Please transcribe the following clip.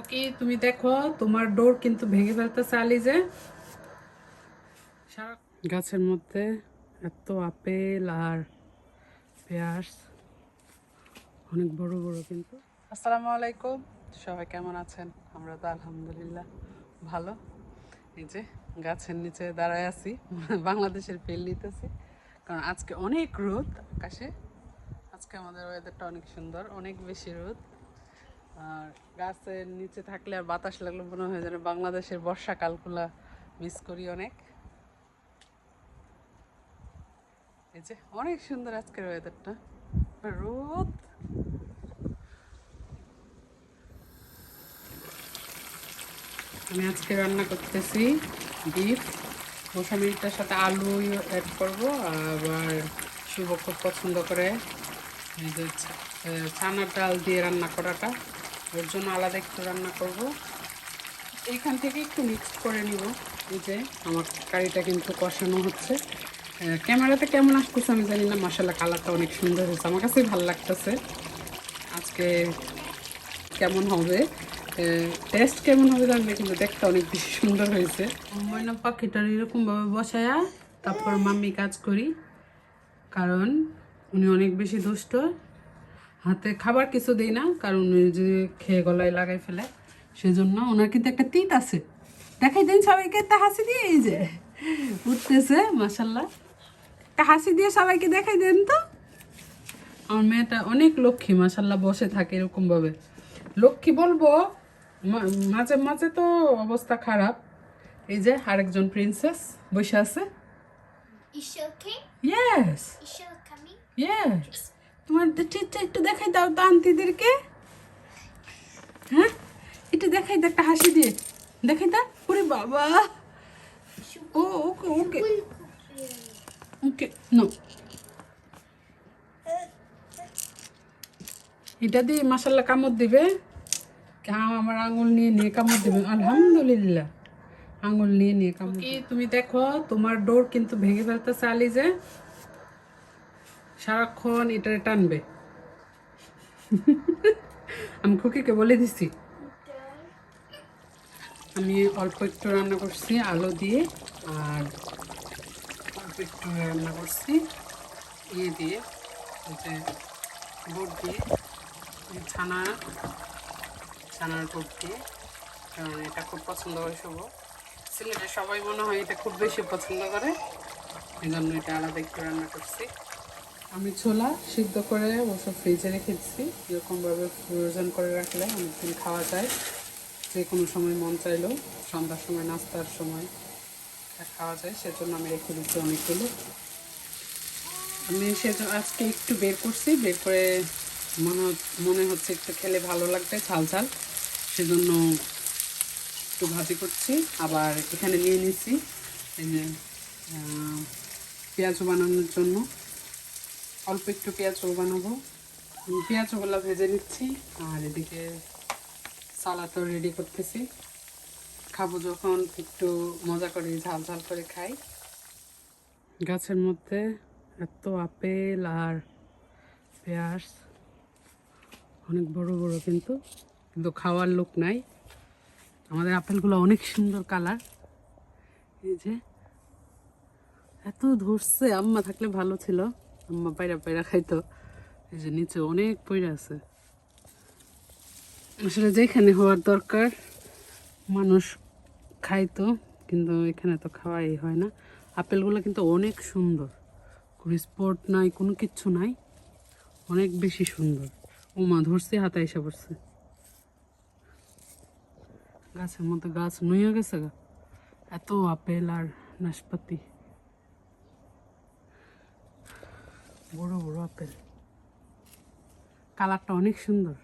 ওকে তুমি দেখো, তোমার ডোর কিন্তু ভেঙে ফেলতেছে আলি যে গাছের মধ্যে এত আপেল আর পেঁয়াজ, অনেক বড় বড় কিন্তু। আসসালামু আলাইকুম, সবাই কেমন আছেন? আমরা তো আলহামদুলিল্লাহ ভালো। এই যে গাছের নিচে দাঁড়ায় আছি, বাংলাদেশের ফেল নিতেছি। কারণ আজকে অনেক রোদ আকাশে। আজকে আমাদের ওয়েদারটা অনেক সুন্দর, অনেক বেশি রোদ। আর গাছের নিচে থাকলে আর বাতাস লাগলে মনে হয় যেন বাংলাদেশের বর্ষাকালগুলা মিস করি অনেক। এই যে অনেক সুন্দর আজকের ওয়েদারটা রোদ। আমি আজকে রান্না করতেছি বিফ মশামিটার সাথে আলু অ্যাড করব, আবার শুভ খুব পছন্দ করে। এই যে ছা- চানার ডাল দিয়ে রান্না করাটা। ওর জন্য আলাদা একটু রান্না করব। এইখান থেকে একটু মিক্স করে নিব। এই যে আমার কারিটা কিন্তু কষানো হচ্ছে। ক্যামেরাতে কেমন আসতেছে আমি জানি না মশলা কালারটা অনেক সুন্দর হয়েছে। আমার কাছেই ভালো লাগতেছে। আজকে কেমন হবে? টেস্ট কেমন হবে জানি না, কিন্তু দেখতে অনেক বেশি সুন্দর হয়েছে। ময়না পাখিটার এরকমভাবে বসায়া তারপর মাম্মি কাজ করি। কারণ উনি অনেক বেশি দুষ্ট। হাতে খাবার কিছু দেই না কারণ উনি যে খেয়ে গলায় লাগাই ফেলে সেজন্য ওনার কিন্তু একটা তিত আছে। দেখাই দিন সবাইকে একটা হাসি দিয়ে এই যে উঠতেছে মাসাল্লাহ একটা হাসি দিয়ে সবাইকে দেখাই দেন তো। আমার মেয়েটা অনেক লক্ষ্মী মাসাল্লাহ বসে থাকে এরকমভাবে। লক্ষ্মী বলব মাঝে মাঝে তো অবস্থা খারাপ। এই যে আরেকজন প্রিন্সেস বসে আছে। Is she okay? Yes Is she coming? Yes তোমার টিটটা একটু দেখাই দাও তো আন্টিদেরকে। হ্যাঁ? একটু দেখাই দাও একটা হাসি দিয়ে। দেখাই দাও ওরে বাবা। ও ওকে ওকে। Okay no. এটা দিয়ে মাসাল্লাহ কামড় দিবে। কাম আমার আঙুল নিয়ে নিয়ে কামড় দিবে। আলহামদুলিল্লাহ। আঙুল নিয়ে নিয়ে কামড় কি তুমি দেখো তোমার ডোর কিন্তু ভেঙে ফেলতেছে আলি যে সারাক্ষণ এটারে টানবে। আমি খুকিকে বলে দিছি। আমি অল্প একটু রান্না করছি, আলু দিয়ে, আর অল্প একটু রান্না করছি। ইয়ে দিয়ে যে বুট দিয়ে ছানা, ছানার বুট দিয়ে, কারণ এটা খুব পছন্দ করে শুভ। সিলেটে সবাই মনে হয় এটা খুব বেশি পছন্দ করে। এই জন্য এটা আলাদা একটু রান্না করছি। আমি ছোলা সিদ্ধ করে অবশ্য ফ্রিজে রেখেছি। এরকমভাবে ফ্রোজেন করে রাখলে অনেকদিন খাওয়া যায়। যে কোনো সময় মন চাইলেও, সন্ধ্যার সময়, নাস্তার সময় খাওয়া যায়। সেজন্য আমি রেখে দিচ্ছি অনেকগুলো। আমি সেজন্য আজকে একটু বের করছি। বের করে মনে মনে হচ্ছে একটু খেলে ভালো লাগবে ঝাল ঝাল সেজন্য একটু ভাজি করছি। আবার এখানে নিয়ে নিচ্ছি পেঁয়াজ বানানোর জন্য। অল্প একটু পেঁয়াজ বানাবো। পেঁয়াজগুলো ভেজে নিচ্ছি, আর এদিকে সালাদও রেডি করতেছি। খাব যখন একটু মজা করে, ঝাল ঝাল করে খাই। গাছের মধ্যে এত আপেল আর পেঁয়াজ, অনেক বড় বড় কিন্তু কিন্তু খাওয়ার লোক নাই। আমাদের আপেলগুলো অনেক সুন্দর কালার এই যে, এত ধরছে, আম্মা থাকলে ভালো ছিল। আম্মা পায়রা পায়রা খাইতো। এই যে নিচে অনেক পয়রা আছে। আসলে যেখানে হওয়ার দরকার, মানুষ খাইতো, কিন্তু এখানে তো খাওয়াই হয় না। আপেলগুলো কিন্তু অনেক সুন্দর। কোনো স্পট নাই, কোনো কিচ্ছু নাই। অনেক বেশি সুন্দর। ও মা ধরছে, হাতে এসে পড়ছে। গাছের মধ্যে গাছ নুয়ে গেছে গা। এত আপেল আর নাশপাতি। বড় বড় আপেল। কালারটা অনেক সুন্দর।